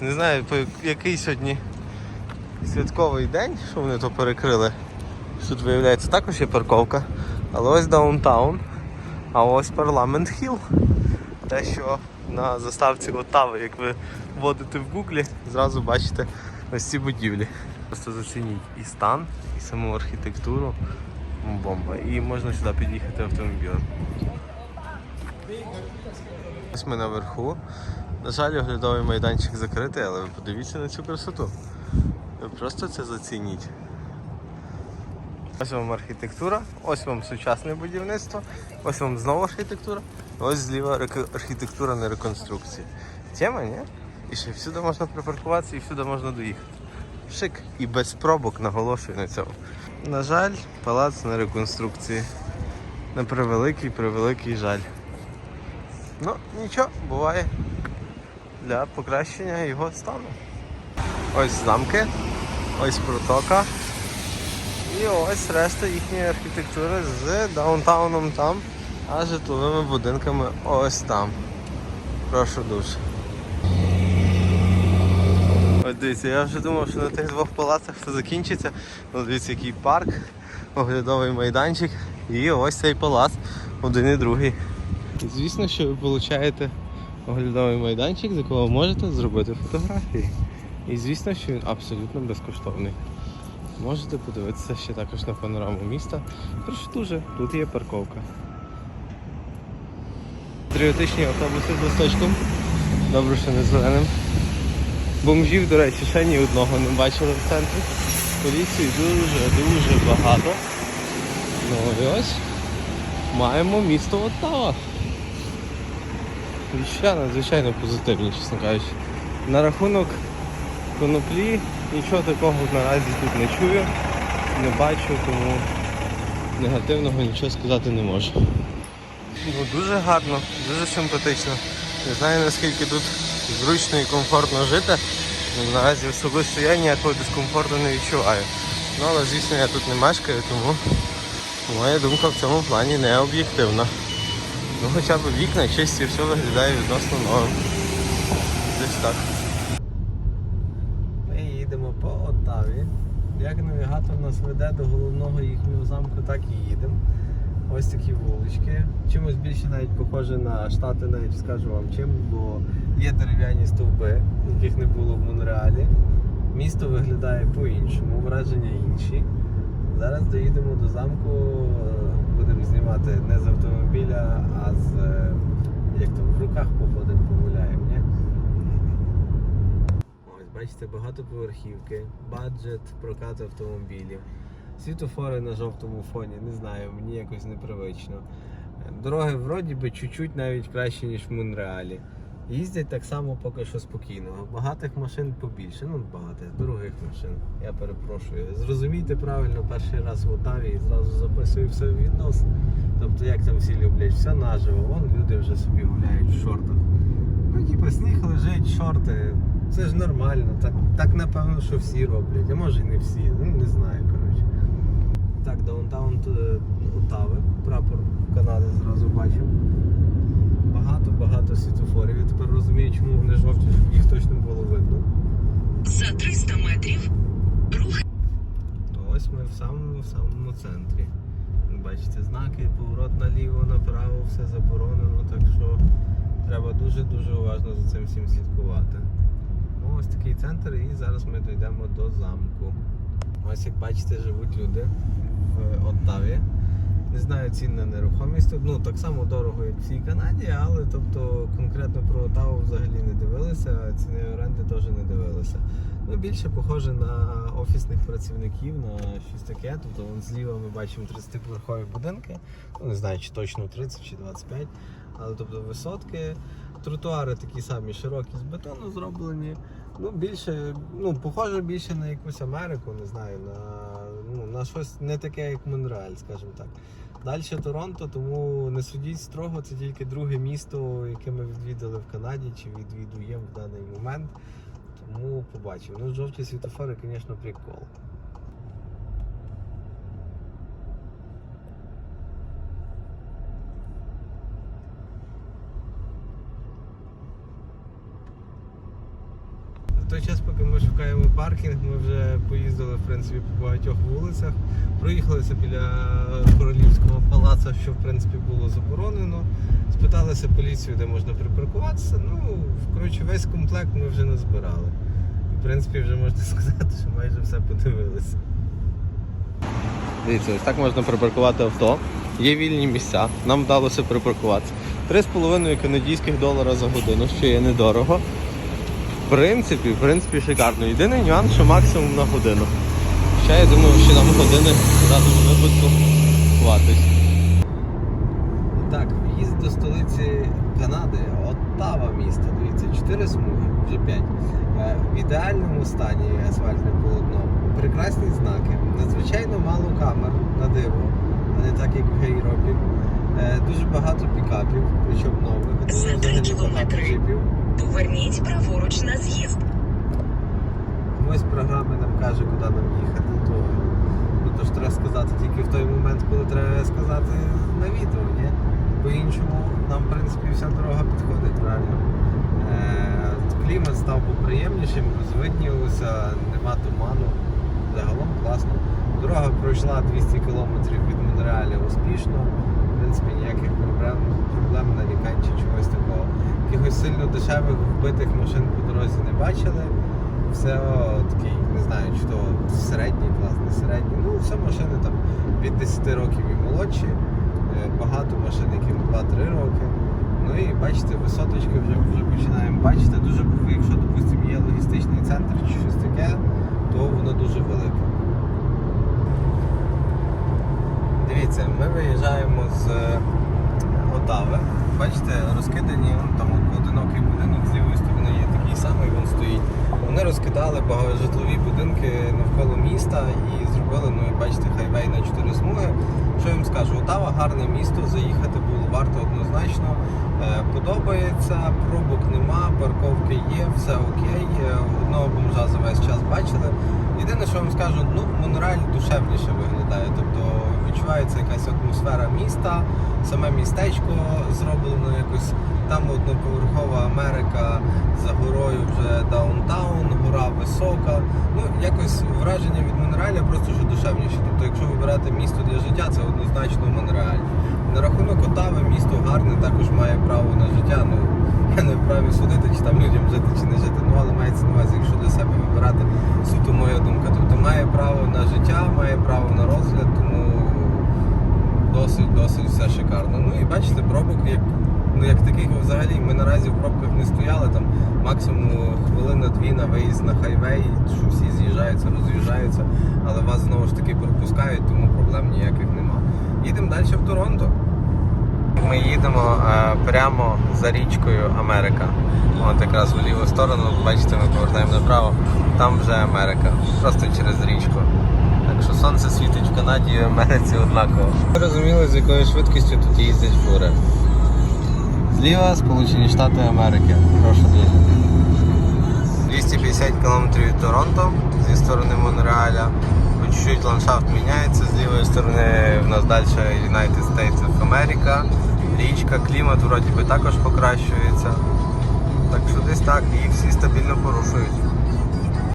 Не знаю, який сьогодні святковий день, що вони то перекрили. Тут виявляється також є парковка. Але ось даунтаун, а ось парламент хіл. Те, що на заставці Отави, як ви вводите в гуглі, зразу бачите ось ці будівлі. Просто зацініть і стан, і саму архітектуру. Бомба. І можна сюди під'їхати автомобілем. Ось ми наверху. На жаль, оглядовий майданчик закритий, але ви подивіться на цю красоту. Ви просто це зацініть. Ось вам архітектура, ось вам сучасне будівництво, ось вам знову архітектура, ось зліва архітектура на реконструкції. Тема, ні? І ще всюди можна припаркуватися і всюди можна доїхати. Шик і без пробок наголошую на цьому. На жаль, палац на реконструкції. На превеликий, превеликий жаль. Ну, нічого, буває для покращення його стану. Ось замки, ось протока. І ось решта їхньої архітектури з даунтауном там, а житловими будинками ось там. Прошу дуже. Ось дивіться, я вже думав, що на тих двох палацах все закінчиться. Ну, дивіться, який парк, оглядовий майданчик і ось цей палац, один і другий. Звісно, що ви получаєте оглядовий майданчик, з якого можете зробити фотографії. І звісно, що він абсолютно безкоштовний. Можете подивитися ще також на панораму міста. Прошу дуже, тут є парковка. Патріотичні автобуси з листочком. Добре, що не зеленим. Бомжів, до речі, ще ні одного не бачили в центрі. Поліції дуже-дуже багато. Ну і ось маємо місто Оттава. Віща надзвичайно позитивні, чесно кажучи. На рахунок коноплі нічого такого наразі тут не чую, не бачу, тому негативного нічого сказати не можу. Ну, дуже гарно, дуже симпатично. Не знаю наскільки тут зручно і комфортно жити. Ну, Наразі особисто я ніякого дискомфорту не відчуваю. Ну але звісно я тут не мешкаю, тому моя думка в цьому плані не об'єктивна. Ну хоча б вікна чисті, все виглядає відносно новим. Десь так. Ми їдемо по Оттаві. Як навігатор нас веде до головного їхнього замку, так і їдемо. Ось такі вулички. Чимось більше навіть похоже на штати, навіть скажу вам чим, бо є дерев'яні стовби, яких не було в Монреалі. Місто виглядає по-іншому, враження інші. Зараз доїдемо до замку, е, будемо знімати не з автомобіля, а з е, як там в руках походимо, погуляємо, ні? Ось, бачите, багатоповерхівки, баджет, прокат автомобілів. Світофори на жовтому фоні, не знаю, мені якось непривично. Дороги вроді би чуть-чуть навіть краще, ніж в Монреалі. Їздять так само поки що спокійно. Багатих машин побільше, ну багатих, дорогих машин. Я перепрошую. Зрозумійте правильно, перший раз в Отаві і зразу записую все в віднос. Тобто, як там всі люблять, все наживо. Вон люди вже собі гуляють в шортах. Ну, типу, сніг лежить, шорти. Це ж нормально. Так, так напевно, що всі роблять. А може і не всі. Ну не знаю, коротше. Так, даунтаун е, Оттави, прапор Канади зразу бачив. Багато-багато світофорів. Я тепер розумію, чому вони жовті, щоб їх точно було видно. За 300 метрів рух ось ми в самому в самому центрі. Бачите, знаки, поворот наліво, направо, все заборонено, так що треба дуже-дуже уважно за цим всім слідкувати. Ну, ось такий центр і зараз ми дійдемо до замку. Ось як бачите, живуть люди в Оттаві. Знаю цін на нерухомість. Ну так само дорого, як в всій Канаді, але тобто конкретно про Оттаву взагалі не дивилися, а ціни оренди теж не дивилися. Ну, більше похоже на офісних працівників, на щось таке. Тобто вон зліва ми бачимо 30-поверхові будинки. Ну, не знаю, чи точно 30 чи 25. Але тобто висотки, тротуари такі самі широкі з бетону зроблені. Ну, більше, ну, похоже більше на якусь Америку, не знаю, на, ну, на щось не таке, як Монреаль, скажімо так. Далі Торонто, тому не судіть строго, це тільки друге місто, яке ми відвідали в Канаді чи відвідуємо в даний момент. Тому побачимо. Ну, жовті світофори, звісно, прикол. Той час, поки ми шукаємо паркінг, ми вже поїздили в принципі по багатьох вулицях. Проїхалися біля королівського палацу, що в принципі було заборонено. Спиталися поліцію, де можна припаркуватися. Ну, коротше, весь комплект ми вже назбирали. В принципі, вже можна сказати, що майже все подивилися. Дивіться, ось так можна припаркувати авто. Є вільні місця. Нам вдалося припаркуватися. 3,5 канадських долара за годину, що є недорого. В принципі, в принципі, шикарно. Єдиний нюанс, що максимум на годину. Ще я думаю, що нам години в даному випадку хватить. Так, в'їзд до столиці Канади, Оттава місто. Дивіться, 4 смуги, вже 5. В ідеальному стані асфальтне полотно. Прекрасні знаки, надзвичайно мало камер на диво, а не так як в Європі. Е, Дуже багато пікапів, причому нових. Дуже багато джипів. Поверніть праворуч на з'їзд. Ось програма нам каже, куди нам їхати, то, ну, то ж треба сказати тільки в той момент, коли треба сказати на відео, ні? По-іншому нам, в принципі, вся дорога підходить правильно. Е, клімат став поприємнішим, розвиднілося, нема туману. Загалом класно. Дорога пройшла 200 км від Монреаля успішно. Принципі, ніяких проблем, проблем нарікань чи чогось такого. Якихось сильно дешевих вбитих машин по дорозі не бачили все такий, не знаю, чи то середній клас, не середній. Ну, все машини там від 10 років і молодші. Е, Багато машин, яким 2-3 роки. Ну і бачите, висоточки вже, вже починаємо бачити. Дуже, якщо, допустимо, є логістичний центр чи щось таке, то воно дуже велике. Дивіться, ми виїжджаємо з Отави. Бачите, розкидані там одинокий будинок з лівої сторони є такий самий, він стоїть. Вони розкидали багатожитлові будинки навколо міста і зробили, ну і бачите, хайвей на 4 смуги. Що я вам скажу, Отава гарне місто, заїхати було варто однозначно. Е, Подобається, пробок нема, парковки є, все окей. Е, Одного бомжа за весь час бачили. Єдине, що вам скажу, ну Монреаль душевніше виглядає. Тобто відчувається якась атмосфера міста, саме містечко зроблено якось. Там одноповерхова Америка за горою вже даунтаун, гора висока. Ну, якось враження від Монреаля просто що душевніше. Тобто, якщо вибирати місто для життя, це однозначно Монреаль. На рахунок Отави місто гарне, також має право на життя. Ну я не вправі судити, чи там людям жити, чи не жити. Ну але мається на увазі, якщо для себе вибирати суто моя думка. Тобто має право на життя, має право на розгляд, тому досить, досить все шикарно. Ну і бачите, пробок як. Ну як таких взагалі ми наразі в пробках не стояли, там максимум хвилина-дві на виїзд на хайвей, що всі з'їжджаються, роз'їжджаються, але вас знову ж таки пропускають, тому проблем ніяких нема. Їдемо далі в Торонто. Ми їдемо е, прямо за річкою Америка. От якраз в ліву сторону, бачите, ми повертаємо направо, там вже Америка, просто через річку. Так що сонце світить в Канаді в Америці однаково. Ви розуміли, з якою швидкістю тут їздять фури. Зліва Сполучені Штати Америки. Прошу дуже. 250 км від Торонто зі сторони Монреаля. Чуть-чуть ландшафт міняється. З лівої сторони в нас далі United States of America. Річка, клімат вроді би також покращується. Так що десь так, і всі стабільно порушують.